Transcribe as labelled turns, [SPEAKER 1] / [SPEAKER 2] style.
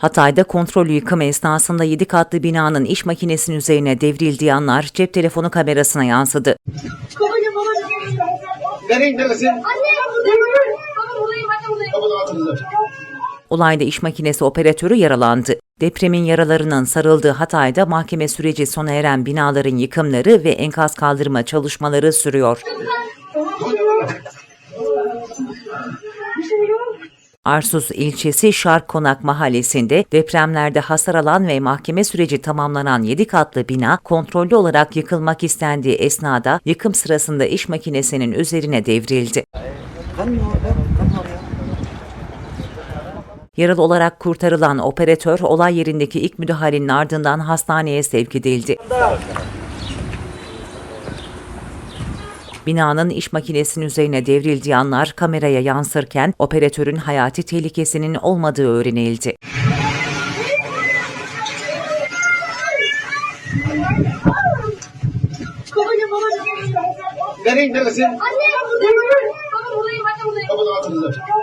[SPEAKER 1] Hatay'da kontrollü yıkım esnasında 7 katlı binanın iş makinesinin üzerine devrildiği anlar cep telefonu kamerasına yansıdı. Olayda iş makinesi operatörü yaralandı. Depremin yaralarının sarıldığı Hatay'da mahkeme süreci sona eren binaların yıkımları ve enkaz kaldırma çalışmaları sürüyor. Arsuz ilçesi Şark Konak mahallesinde depremlerde hasar alan ve mahkeme süreci tamamlanan 7 katlı bina kontrollü olarak yıkılmak istendiği esnada yıkım sırasında iş makinesinin üzerine devrildi. Yaralı olarak kurtarılan operatör olay yerindeki ilk müdahalenin ardından hastaneye sevk edildi. Binanın iş makinesinin üzerine devrildiği anlar kameraya yansırken operatörün hayati tehlikesinin olmadığı öğrenildi.
[SPEAKER 2] Nereye neresin?
[SPEAKER 3] Anne buradayım. Buradayım anne buradayım.